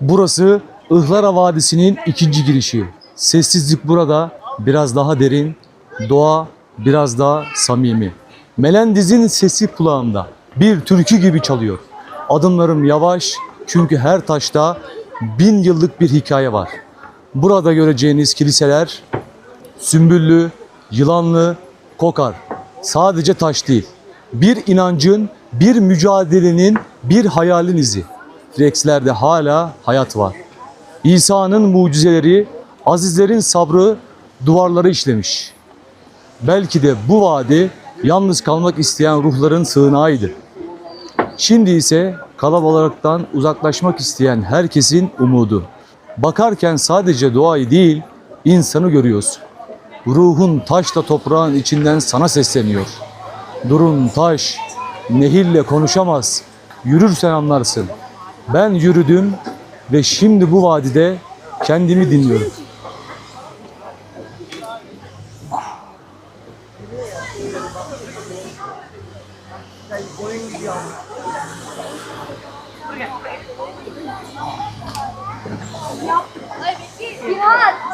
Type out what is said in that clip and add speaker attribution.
Speaker 1: Burası Ihlara Vadisi'nin ikinci girişi. Sessizlik burada biraz daha derin, doğa biraz daha samimi. Melendiz'in sesi kulağımda. Bir türkü gibi çalıyor. Adımlarım yavaş çünkü her taşta bin yıllık bir hikaye var. Burada göreceğiniz kiliseler sümbüllü, yılanlı, kokar. Sadece taş değil. Bir inancın, bir mücadelenin, bir hayalin izi. Rex'lerde hala hayat var. İsa'nın mucizeleri, azizlerin sabrı duvarları işlemiş. Belki de bu vadi yalnız kalmak isteyen ruhların sığınağıydı. Şimdi ise kalabalıktan uzaklaşmak isteyen herkesin umudu. Bakarken sadece doğayı değil, insanı görüyorsun. Ruhun taşla toprağın içinden sana sesleniyor. Durun taş, nehirle konuşamaz. Yürürsen anlarsın. Ben yürüdüm ve şimdi bu vadide kendimi dinliyorum.
Speaker 2: Nihat!